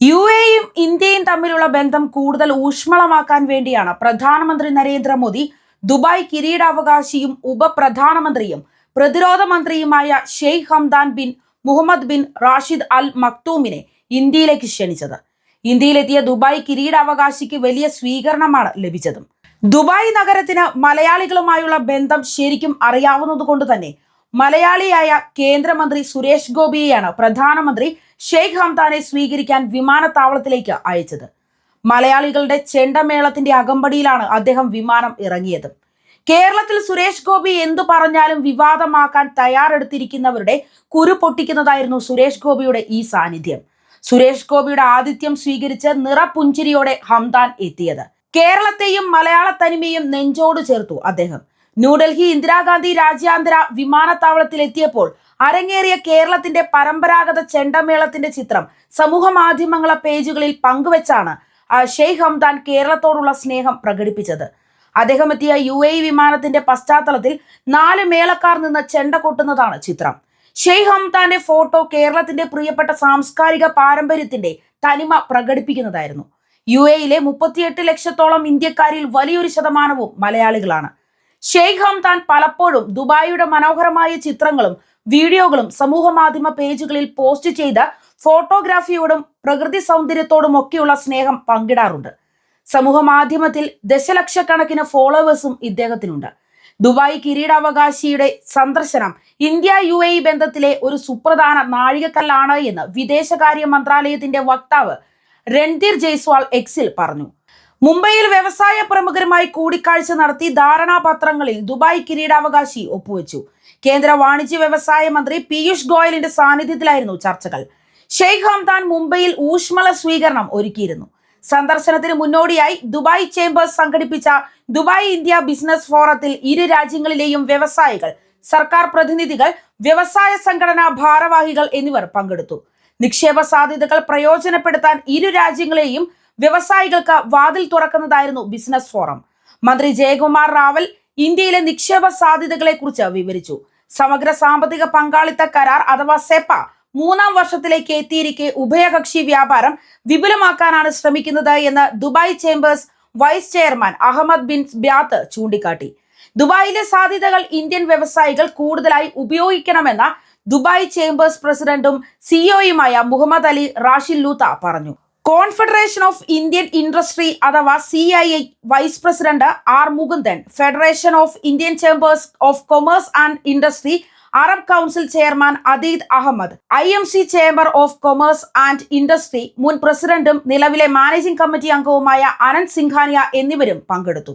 U എയും ഇന്ത്യയും തമ്മിലുള്ള ബന്ധം കൂടുതൽ ഊഷ്മളമാക്കാൻ വേണ്ടിയാണ് പ്രധാനമന്ത്രി നരേന്ദ്രമോദി ദുബായ് കിരീടാവകാശിയും ഉപപ്രധാനമന്ത്രിയും പ്രതിരോധ മന്ത്രിയുമായ Sheikh Hamdan bin Mohammed bin Rashid Al മക്തൂമിനെ ഇന്ത്യയിലേക്ക് ക്ഷണിച്ചത്. ഇന്ത്യയിലെത്തിയ ദുബായ് കിരീടാവകാശിക്ക് വലിയ സ്വീകരണമാണ് ലഭിച്ചതും. ദുബായ് നഗരത്തിന് മലയാളികളുമായുള്ള ബന്ധം ശരിക്കും അറിയാവുന്നതുകൊണ്ട് തന്നെ മലയാളിയായ കേന്ദ്രമന്ത്രി സുരേഷ് ഗോപിയെയാണ് പ്രധാനമന്ത്രി ഷെയ്ഖ് ഹംദാനെ സ്വീകരിക്കാൻ വിമാനത്താവളത്തിലേക്ക് അയച്ചത്. മലയാളികളുടെ ചെണ്ടമേളത്തിന്റെ അകമ്പടിയിലാണ് അദ്ദേഹം വിമാനം ഇറങ്ങിയത്. കേരളത്തിൽ സുരേഷ് ഗോപി എന്തു പറഞ്ഞാലും വിവാദമാക്കാൻ തയ്യാറെടുത്തിരിക്കുന്നവരുടെ കുരു പൊട്ടിക്കുന്നതായിരുന്നു സുരേഷ് ഗോപിയുടെ ഈ സാന്നിധ്യം. സുരേഷ് ഗോപിയുടെ ആതിഥ്യം സ്വീകരിച്ച് നിറപുഞ്ചിരിയോടെ ഹംദാൻ എത്തിയത്. കേരളത്തെയും മലയാള തനിമയും നെഞ്ചോട് ചേർത്തു അദ്ദേഹം. ന്യൂഡൽഹി ഇന്ദിരാഗാന്ധി രാജ്യാന്തര വിമാനത്താവളത്തിൽ എത്തിയപ്പോൾ അരങ്ങേറിയ കേരളത്തിന്റെ പരമ്പരാഗത ചെണ്ടമേളത്തിന്റെ ചിത്രം സമൂഹ മാധ്യമങ്ങള പേജുകളിൽ പങ്കുവച്ചാണ് ഷെയ്ഖ് ഹംദാൻ കേരളത്തോടുള്ള സ്നേഹം പ്രകടിപ്പിച്ചത്. അദ്ദേഹം എത്തിയ യു എ വിമാനത്തിന്റെ പശ്ചാത്തലത്തിൽ നാല് മേളക്കാർ നിന്ന് ചെണ്ട കൊട്ടുന്നതാണ് ചിത്രം. ഷെയ്ഖ് ഹംദാന്റെ ഫോട്ടോ കേരളത്തിന്റെ പ്രിയപ്പെട്ട സാംസ്കാരിക പാരമ്പര്യത്തിന്റെ തനിമ പ്രകടിപ്പിക്കുന്നതായിരുന്നു. യു എയിലെ മുപ്പത്തിയെട്ട് ലക്ഷത്തോളം ഇന്ത്യക്കാരിൽ വലിയൊരു ശതമാനവും മലയാളികളാണ്. ഷെയ്ഖ് ഹംദാൻ പലപ്പോഴും ദുബായിയുടെ മനോഹരമായ ചിത്രങ്ങളും വീഡിയോകളും സമൂഹ മാധ്യമ പേജുകളിൽ പോസ്റ്റ് ചെയ്ത ഫോട്ടോഗ്രാഫിയോടും പ്രകൃതി സൗന്ദര്യത്തോടും ഒക്കെയുള്ള സ്നേഹം പങ്കിടാറുണ്ട്. സമൂഹ മാധ്യമത്തിൽ ദശലക്ഷക്കണക്കിന് ഫോളോവേഴ്സും ഇദ്ദേഹത്തിനുണ്ട്. ദുബായ് കിരീടാവകാശിയുടെ സന്ദർശനം ഇന്ത്യ യു എ ബന്ധത്തിലെ ഒരു സുപ്രധാന നാഴികക്കല്ലാണ് എന്ന് വിദേശകാര്യ മന്ത്രാലയത്തിന്റെ വക്താവ് രൺധീർ ജയ്സ്വാൾ എക്സിൽ പറഞ്ഞു. മുംബൈയിൽ വ്യവസായ പ്രമുഖരുമായി കൂടിക്കാഴ്ച നടത്തി ധാരണാപത്രങ്ങളിൽ ദുബായ് കിരീടാവകാശി ഒപ്പുവെച്ചു. കേന്ദ്ര വാണിജ്യ വ്യവസായ മന്ത്രി പീയൂഷ് ഗോയലിന്റെ സാന്നിധ്യത്തിലായിരുന്നു ചർച്ചകൾ. ഷെയ്ഖ് ഹംദാൻ മുംബൈയിൽ ഊഷ്മള സ്വീകരണം ഒരുക്കിയിരുന്നു. സന്ദർശനത്തിന് മുന്നോടിയായി ദുബായ് ചേംബേഴ്സ് സംഘടിപ്പിച്ച ദുബായ് ഇന്ത്യ ബിസിനസ് ഫോറത്തിൽ ഇരു രാജ്യങ്ങളിലെയും വ്യവസായികൾ സർക്കാർ പ്രതിനിധികൾ വ്യവസായ സംഘടനാ ഭാരവാഹികൾ എന്നിവർ പങ്കെടുത്തു. നിക്ഷേപ സാധ്യതകൾ പ്രയോജനപ്പെടുത്താൻ ഇരു രാജ്യങ്ങളെയും വ്യവസായികൾക്ക് വാതിൽ തുറക്കുന്നതായിരുന്നു ബിസിനസ് ഫോറം. മന്ത്രി ജയകുമാർ റാവൽ ഇന്ത്യയിലെ നിക്ഷേപ സാധ്യതകളെ കുറിച്ച് വിവരിച്ചു. സമഗ്ര സാമ്പത്തിക പങ്കാളിത്ത കരാർ അഥവാ സെപ്പ മൂന്നാം വർഷത്തിലേക്ക് എത്തിയിരിക്കെ ഉഭയകക്ഷി വ്യാപാരം വിപുലമാക്കാനാണ് ശ്രമിക്കുന്നത് എന്ന് Dubai Chambers vice chairman Ahmed bin Byat ചൂണ്ടിക്കാട്ടി. ദുബായിലെ സാധ്യതകൾ ഇന്ത്യൻ വ്യവസായികൾ കൂടുതലായി ഉപയോഗിക്കണമെന്ന ദുബായ് ചേംബേഴ്സ് പ്രസിഡന്റും സിഇഒയുമായ മുഹമ്മദ് അലി റാഷിൽ ലൂത്ത പറഞ്ഞു. കോൺഫെഡറേഷൻ ഓഫ് ഇന്ത്യൻ ഇൻഡസ്ട്രി അഥവാ C I I vice president R Mukundan Federation of Indian Chambers of Commerce and Industry Arab Council chairman Adeeb Ahmed I M C Chamber of Commerce and Industry മുൻ പ്രസിഡന്റും നിലവിലെ managing committee അംഗവുമായ അനന്ത് സിംഘാനിയ എന്നിവരും പങ്കെടുത്തു.